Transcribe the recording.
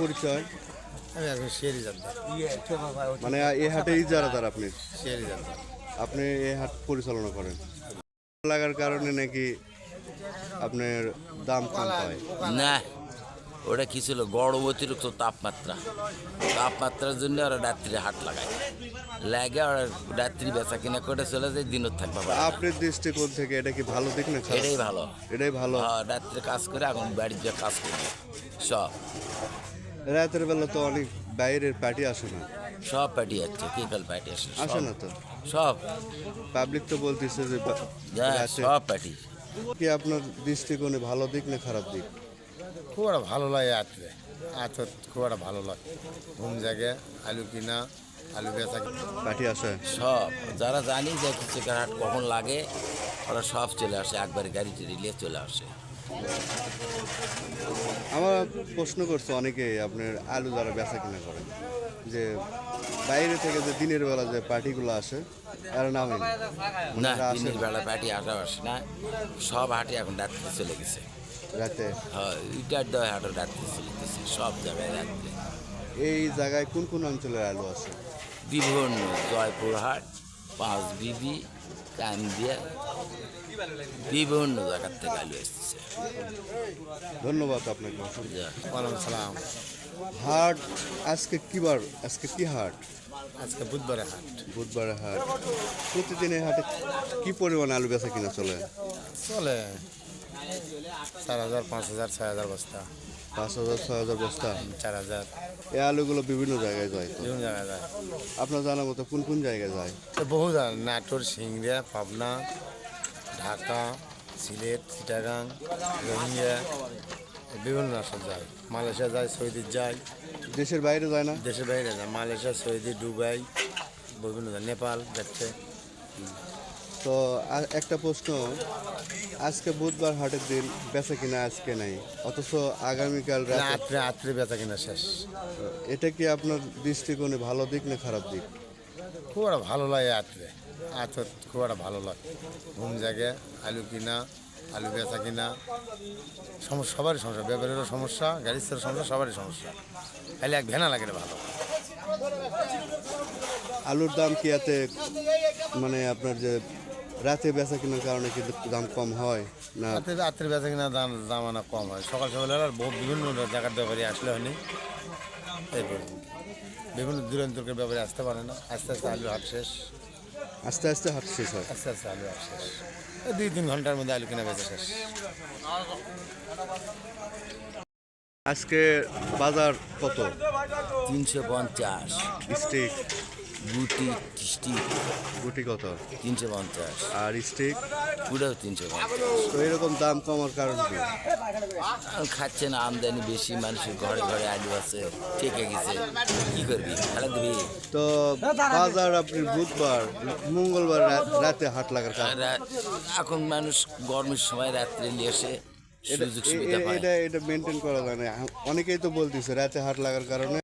পরিচয়? আমি এখন শেয়ারি জানতাম। মানে এই হাটে ইজারাদার আপনি? শেয়ারি জানতাম। আপনি এই হাট পরিচালনা করেন। লাগার কারণে নাকি আপনার দাম কম পায়? না ওটা কি ছিল? গড় অতিরিক্ত তাপমাত্রা। তাপমাত্রার জন্য ওরা রাত্রি হাট লাগায়। লাগে ওরা রাত্রি বেচা কিনা করে চলে যায় দিনত থাকবে। আপনার দৃষ্টিকোণ থেকে এটা কি ভালো দিক না এটাই ভালো। এটাই ভালো। হ্যাঁ, রাত্রে কাজ করে এখন বাড়ির যে কাজ করবে সব রাতের বেলা তো অনেক বাইরের পার্টি আসে না। সব পার্টি যাচ্ছে কিকাল পার্টি আসে আসে না তো? সব। পাবলিক তো বলতেছে যে সব পার্টি কি আপনার দৃষ্টিকোণে ভালো দিক না খারাপ দিক? খুব একটা ভালো লাগে আতরে আত খুব একটা ভালো লাগে। ঘুম জাগে আলু কিনা আলু বেচা পার্টি আসে? সব। যারা জানি যে কিছু হাট কখন লাগে ওরা সব চলে আসে একবারে গাড়ি নিয়ে চলে আসে। আমার প্রশ্ন করছে অনেকে আপনার আলু যারা বেচা কিনা করেন যে বাইরে থেকে যে দিনের বেলা যে পার্টিগুলো আসে আর নামে না দিনের বেলা পার্টি আসা আসে না সব হাটে এখন রাত্রে চলে গেছে। রাতে? হ্যাঁ ইটার হাটে রাত্রে চলে গেছে সব জায়গায় রাত্রে। এই জায়গায় কোন কোন অঞ্চলের আলু আছে? বিভিন্ন জয়পুরহাট পাঁচ বিবি কান্দিয়া বিভিন্ন জায়গার থেকে আলু এসেছে ধন্যবাদ আপনাকে। ওয়ালাইকুম সালাম। হাট আজকে কি বার আজকে কি হাট? আজকে বুধবারে হাট। বুধবারে হাট। প্রতিদিন এই হাটে কি পরিমাণ আলু বেচা কিনা চলে? চলে চার হাজার পাঁচ হাজার ছয় হাজার বস্তা। পাঁচ হাজার ছয় হাজার বস্তা? চার হাজার। এই আলুগুলো বিভিন্ন জায়গায় যায় তো? বিভিন্ন জায়গায় যায়। আপনার জানা মতো কোন কোন জায়গায় যায়? বহু জায়গা নাটোর সিংড়া পাবনা ঢাকা সিলেট চিটাগাং রোহিঙ্গা বিভিন্ন সব যায়। মালয়েশিয়া যায় সৌদি যায়। দেশের বাইরে যায় না? দেশের বাইরে যায়। মালয়েশিয়া সৌদি দুবাই বিভিন্ন নেপাল যাচ্ছে। তো একটা প্রশ্ন। আজকে বুধবার হাটের দিন বেচা কিনা আজকে নাই? অথচ আগামীকাল রাতে রাত্রে রাত্রে বেচা কিনা শেষ। এটা কি আপনার দৃষ্টিকোণে ভালো দিক না খারাপ দিক? খুব একটা ভালো লাগে রাত্রে। আত খুব একটা ভালো লাগে। ঘুম জাগে আলু কিনা আলু বেচা কিনা। সমস্যা সবারই সমস্যা। ব্যাপারেরও সমস্যা গাড়ির সমস্যা সবারই সমস্যা। খালি এক ভেনা লাগে ভালো। আলুর দাম কি এতে মানে আপনার যে রাতে বেচা কেনার কারণে কিন্তু দাম কম হয় না? রাত্রে রাত্রে বেচা কিনা দাম দামানা কম হয়। সকাল সকাল আর বহু বিভিন্ন জায়গার ব্যাপারে আসলে হয়নি। এই বিভিন্ন দূরান্তরের ব্যাপারে আসতে পারে না। আস্তে আস্তে আলু হাট শেষ। আস্তে আস্তে হাট শেষ হয়। আস্তে আস্তে আলু হাট শেষ। দুই তিন ঘণ্টার মধ্যে আলু কেনা বেচা শেষ। আজকে বাজার কত? তিনশো পঞ্চাশ। স্টিক। গুটি স্টিক গুটি কত? তিনশো পঞ্চাশ। আর স্টিক পুরো তিনশো পঞ্চাশ। তো এরকম দাম কমার কারণ কি? খাচ্ছে না আমদানি বেশি মানুষের ঘরে ঘরে আলু আছে ঠেকে গেছে। কি করবি? ফেলে দিবি? তো বাজার আপনি বুধবার মঙ্গলবার রাতে হাট লাগার কারণ? এখন মানুষ গরমের সময় রাত্রে নিয়ে এসে এটা এটা মেনটেন করা যায় না। অনেকেই তো বলতেছে রাতে হাট লাগার কারণে